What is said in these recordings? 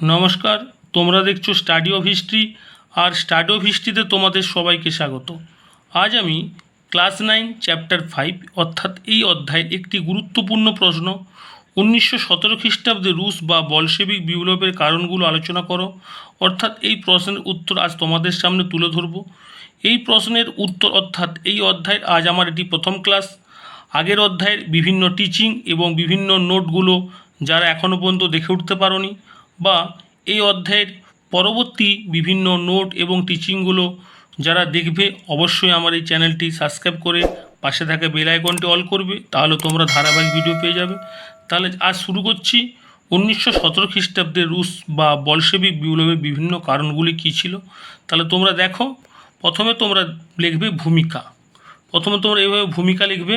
নমস্কার, তোমরা দেখছ স্টাডি অফ হিস্ট্রি, আর স্টাডি অফ হিস্ট্রিতে তোমাদের সবাইকে স্বাগত। আজ আমি ক্লাস নাইন, চ্যাপ্টার ফাইভ, অর্থাৎ এই অধ্যায়ের একটি গুরুত্বপূর্ণ প্রশ্ন, উনিশশো সতেরো খ্রিস্টাব্দে রুশ বা বলশেবিক বিপ্লবের কারণগুলো আলোচনা করো, অর্থাৎ এই প্রশ্নের উত্তর আজ তোমাদের সামনে তুলে ধরব। এই প্রশ্নের উত্তর, অর্থাৎ এই অধ্যায়ের আজ আমার এটি প্রথম ক্লাস। আগের অধ্যায়ের বিভিন্ন টিচিং এবং বিভিন্ন নোটগুলো যারা এখনও পর্যন্ত দেখে উঠতে পারোনি বা এই অধ্যায়ের পরবর্তী বিভিন্ন নোট এবং টিচিংগুলো যারা দেখবে অবশ্যই আমার এই চ্যানেলটি সাবস্ক্রাইব করে পাশে থাকা বেল আইকনটি অল করবে, তাহলে তোমরা ধারাবাহিক ভিডিও পেয়ে যাবে। তাহলে আজ শুরু করছি। উনিশশো সতেরো খ্রিস্টাব্দে রুশ বা বলশেবিক বিপ্লবের বিভিন্ন কারণগুলি কী ছিল? তাহলে তোমরা দেখো, প্রথমে তোমরা লিখবে ভূমিকা। প্রথমে তোমরা এইভাবে ভূমিকা লিখবে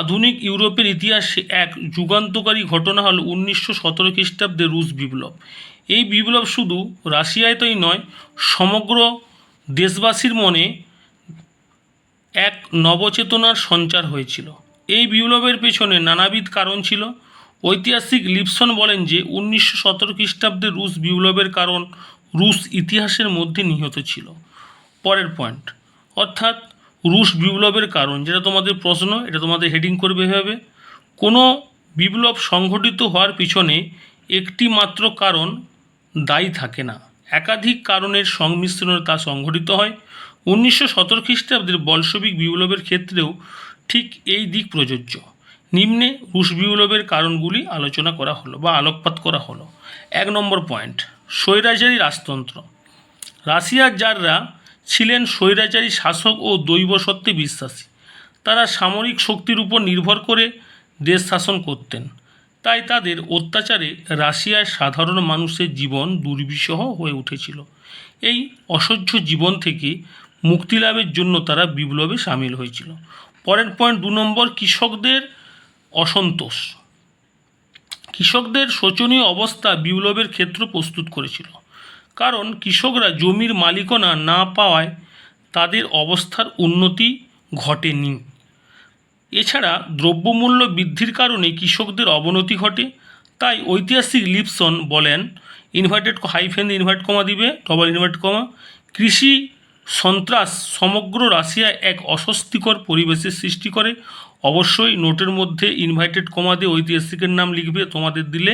আধুনিক ইউরোপের ইতিহাসে এক যুগান্তকারী ঘটনা হল উনিশশো সতেরো খ্রিস্টাব্দে রুশ বিপ্লব। এই বিপ্লব শুধু রাশিয়াতেই নয়, সমগ্র দেশবাসীর মনে এক নবচেতনার সঞ্চার হয়েছিল। এই বিপ্লবের পেছনে নানাবিধ কারণ ছিল। ঐতিহাসিক লিপসন বলেন যে, উনিশশো সতেরো খ্রিস্টাব্দে রুশ বিপ্লবের কারণ রুশ ইতিহাসের মধ্যে নিহত ছিল। পরের পয়েন্ট। অর্থাৎ রুশ বিপ্লবের কারণ, যেটা তোমাদের প্রশ্ন, এটা তোমাদের হেডিং করবে এভাবে কোনো বিপ্লব সংঘটিত হওয়ার পিছনে একটি মাত্র কারণ দায়ী থাকে না। একাধিক কারণের সংমিশ্রণে তা সংঘটিত হয়। উনিশশো সতেরো খ্রিস্টাব্দের বলশবিক বিপ্লবের ক্ষেত্রেও ঠিক এই দিক প্রযোজ্য। নিম্নে রুশ বিপ্লবের কারণগুলি আলোচনা করা হলো বা আলোকপাত করা হলো। এক নম্বর পয়েন্ট স্বৈরাচারী রাজতন্ত্র। রাশিয়ার যাররা ছিলেন স্বৈরাচারী শাসক ও দৈব সত্ত্বে বিশ্বাসী। তারা সামরিক শক্তির উপর নির্ভর করে দেশ শাসন করতেন। তাই তাদের অত্যাচারে রাশিয়ার সাধারণ মানুষের জীবন দুর্বিষহ হয়ে উঠেছিল। এই অসহ্য জীবন থেকে মুক্তি লাভের জন্য তারা বিপ্লবে সামিল হয়েছিল। পরের পয়েন্ট দু নম্বর, কৃষকদের অসন্তোষ। কৃষকদের শোচনীয় অবস্থা বিপ্লবের ক্ষেত্র প্রস্তুত করেছিল। কারণ কৃষকরা জমির মালিকানা না পাওয়ায় তাদের অবস্থার উন্নতি ঘটেনি। এছাড়া দ্রব্যমূল্য বৃদ্ধির কারণে কৃষকদের অবনতি ঘটে, তাই ঐতিহাসিক লিপসন বলেন, ইনভার্টেড হাইফেন ইনভার্ট কমা দিবে, ডবল ইনভার্ট কমা। কৃষি সন্ত্রাস সমগ্র রাশিয়ায় এক অস্বস্তিকর পরিবেশের সৃষ্টি করে। অবশ্যই নোটের মধ্যে ইনভাইটেড কমা দিয়ে ঐতিহাসিকের নাম লিখবে, তোমাদের দিলে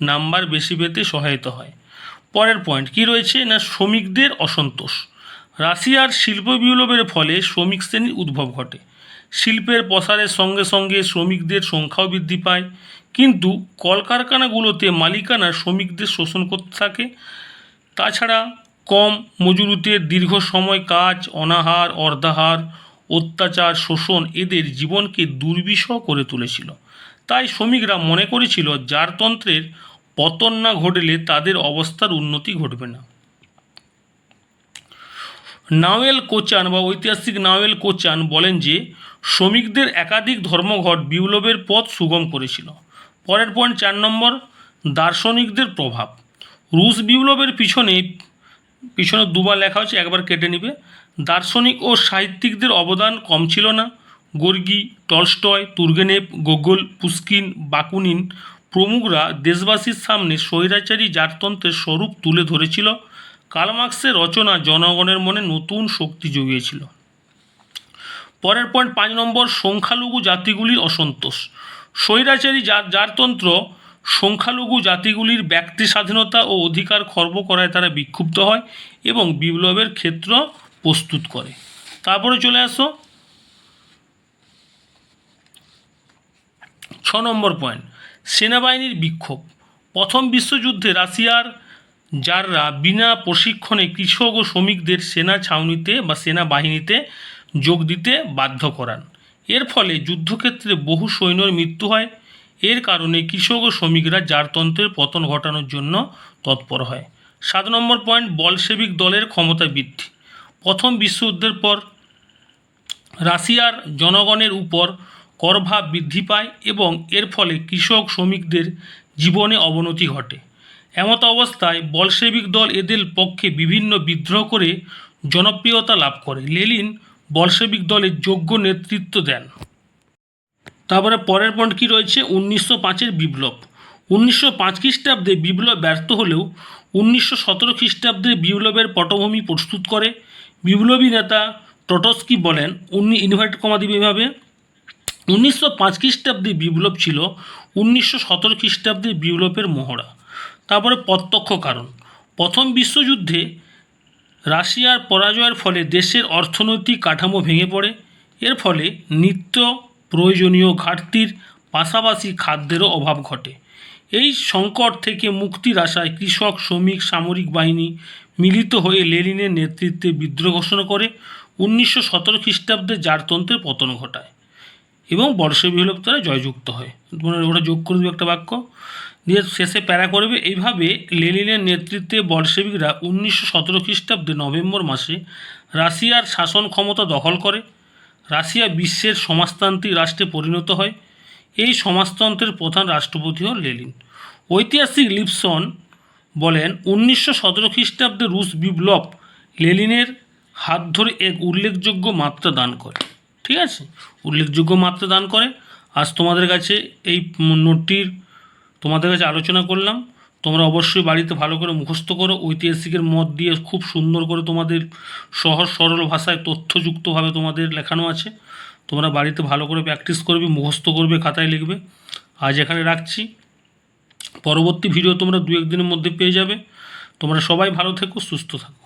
নাম্বার বেশি পেতে সহায়তা হয়। পরের পয়েন্ট কি রয়েছে? না শ্রমিকদের অসন্তোষ। রাশিয়ার শিল্প বিপ্লবের ফলে শ্রমিক শ্রেণির উদ্ভব ঘটে। শিল্পের প্রসারের সঙ্গে সঙ্গে শ্রমিকদের সংখ্যাও বৃদ্ধি পায়। কিন্তু কলকারখানাগুলোতে মালিকানা শ্রমিকদের শোষণ করতে থাকে। তাছাড়া কম মজুরিতে দীর্ঘ সময় কাজ, অনাহার, অর্ধাহার, অত্যাচার, শোষণ এদের জীবনকে দুর্বিষহ করে তুলেছিল। তাই শ্রমিকরা মনে করেছিল জারতন্ত্রের পতন না ঘটলে তাদের অবস্থার উন্নতি ঘটবে না। নাওয়েল কোচান বা ঐতিহাসিক নাওয়েল কোচান বলেন যে, শ্রমিকদের একাধিক ধর্মঘট বিপ্লবের পথ সুগম করেছিল। পরের পয়েন্ট চার নম্বর, দার্শনিকদের প্রভাব। রুশ বিপ্লবের পিছনে পিছনে দুবার লেখা হচ্ছে একবার কেটে নিবে। দার্শনিক ও সাহিত্যিকদের অবদান কম ছিল না। Gorky, Tolstoy Turgenev Gogol Pushkin Bakunin প্রমুখরা দেশবাসীর সামনে স্বৈরাচারী জারতন্ত্রের স্বরূপ তুলে ধরেছিল। কালমার্ক্সের রচনা জনগণের মনে নতুন শক্তি জুগিয়েছিল। পরের পয়েন্ট পাঁচ নম্বর, সংখ্যালঘু জাতিগুলির অসন্তোষ। স্বৈরাচারী জার, জারতন্ত্র সংখ্যালঘু জাতিগুলির ব্যক্তি স্বাধীনতা ও অধিকার খর্ব করায় তারা বিক্ষুব্ধ হয় এবং বিপ্লবের ক্ষেত্র প্রস্তুত করে। তারপরে চলে আসো। ছ নম্বর পয়েন্ট সেনাবাহিনীর বিক্ষোভ। প্রথম বিশ্বযুদ্ধে রাশিয়ার যাররা বিনা প্রশিক্ষণে কৃষক ও শ্রমিকদের সেনা ছাউনিতে বা সেনাবাহিনীতে যোগ দিতে বাধ্য করান। এর ফলে যুদ্ধক্ষেত্রে বহু সৈন্যর মৃত্যু হয়। এর কারণে কৃষক ও শ্রমিকরা জারতন্ত্রের পতন ঘটানোর জন্য তৎপর হয়। সাত নম্বর পয়েন্ট বলশেবিক দলের ক্ষমতা বৃদ্ধি। প্রথম বিশ্বযুদ্ধের পর রাশিয়ার জনগণের উপর করভাব বৃদ্ধি পায় এবং এর ফলে কৃষক শ্রমিকদের জীবনে অবনতি ঘটে। এমত অবস্থায় বলশেবিক দল এদের পক্ষে বিভিন্ন বিদ্রোহ করে জনপ্রিয়তা লাভ করে। লেলিন বলশেবিক দলের যোগ্য নেতৃত্ব দেন। তারপরে পরের পয়েন্ট কী রয়েছে? উনিশশো পাঁচের বিপ্লব। উনিশশো পাঁচ খ্রিস্টাব্দে বিপ্লব ব্যর্থ হলেও উনিশশো সতেরো খ্রিস্টাব্দে বিপ্লবের পটভূমি প্রস্তুত করে। বিপ্লবী নেতা টটস্কি বলেন, উনি ইনভার্ট কমা দিবে এভাবে। উনিশশো পাঁচ খ্রিস্টাব্দে বিপ্লব ছিল, উনিশশো সতেরো খ্রিস্টাব্দে বিপ্লবের মহড়া। তারপরে প্রত্যক্ষ কারণ। প্রথম বিশ্বযুদ্ধে রাশিয়ার পরাজয়ের ফলে দেশের অর্থনৈতিক কাঠামো ভেঙে পড়ে। এর ফলে নিত্য প্রয়োজনীয় ঘাটতির পাশাপাশি খাদ্যেরও অভাব ঘটে। এই সংকট থেকে মুক্তির আশায় কৃষক, শ্রমিক, সামরিক বাহিনী মিলিত হয়ে লেনিনের নেতৃত্বে বিদ্রোহ ঘোষণা করে, উনিশশো সতেরো খ্রিস্টাব্দে জারতন্ত্রের পতন ঘটায়। এবং বর্ষে বিপ্লব তারা জয়যুক্ত হয়। মানে ওটা যোগ করে দেবে একটা বাক্য। দিয়ে শেষে প্যারা করবে। এইভাবে লেনিনের নেতৃত্বে বলশেবিকরা উনিশশো সতেরো খ্রিস্টাব্দে নভেম্বর মাসে রাশিয়ার শাসন ক্ষমতা দখল করে। রাশিয়া বিশ্বের সমাজতান্ত্রিক রাষ্ট্রে পরিণত হয়। এই সমাজতন্ত্রের প্রধান রাষ্ট্রপতি হল লেনিন। ঐতিহাসিক লিপসন বলেন, উনিশশো সতেরো খ্রিস্টাব্দে রুশ বিপ্লব লেনিনের হাত ধরে এক উল্লেখযোগ্য মাত্রা দান করে। ঠিক আছে? উল্লেখযোগ্য মাত্রা দান করে। আজ তোমাদের কাছে এই নোটটির তোমাদের কাছে আলোচনা করলাম। তোমরা অবশ্যই বাড়িতে ভালো করে মুখস্থ করো। ঐতিহাসিকের মত দিয়ে খুব সুন্দর করে তোমাদের সহজ সরল ভাষায় তথ্যযুক্তভাবে তোমাদের লেখানো আছে। তোমরা বাড়িতে ভালো করে প্র্যাকটিস করবে, মুখস্থ করবে, খাতায় লিখবে। আজ এখানে রাখছি। পরবর্তী ভিডিও তোমরা দু একদিনের মধ্যে পেয়ে যাবে। তোমরা সবাই ভালো থেকো, সুস্থ থাকো।